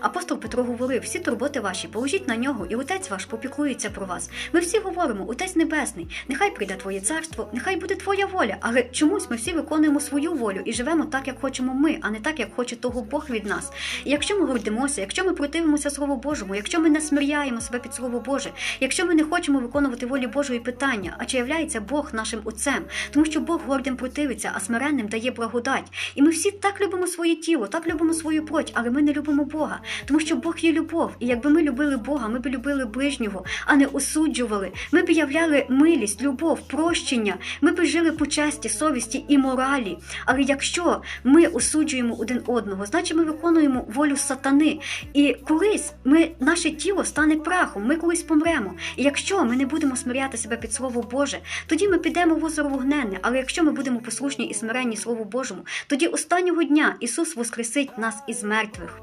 Апостол Петро говорив: всі турботи ваші положіть на нього, і отець ваш попіклується про вас. Ми всі говоримо, Отець Небесний, нехай прийде Твоє царство, нехай буде Твоя воля. Але чомусь ми всі виконуємо свою волю і живемо так, як хочемо ми, а не так, як хоче того Бог від нас. І якщо ми гордимося, якщо ми противимося Слову Божому, якщо ми не смиряємо себе під Слово Боже, якщо ми не хочемо виконувати волі Божої питання, а чи являється Бог нашим отцем, тому що Бог гордим противиться, а смиренним дає благодать. І ми всі так любимо своє тіло, так любимо свою плоть, але ми не любимо Бога, тому що Бог є любов. І якби ми любили Бога, ми б любили ближнього, а не осуджували. Ми б являли милість, любов, прощення. Ми б жили по честі, совісті і моралі. Але якщо ми осуджуємо один одного, значить ми виконуємо волю сатани. І колись ми наше тіло стане прахом, ми колись помремо. І якщо ми не будемо смиряти себе під Слово Боже, тоді ми підемо в озеро вогненне. Але якщо ми будемо послушні і смиренні Слову Божому, тоді останнього дня Ісус воскресить нас із мертвих.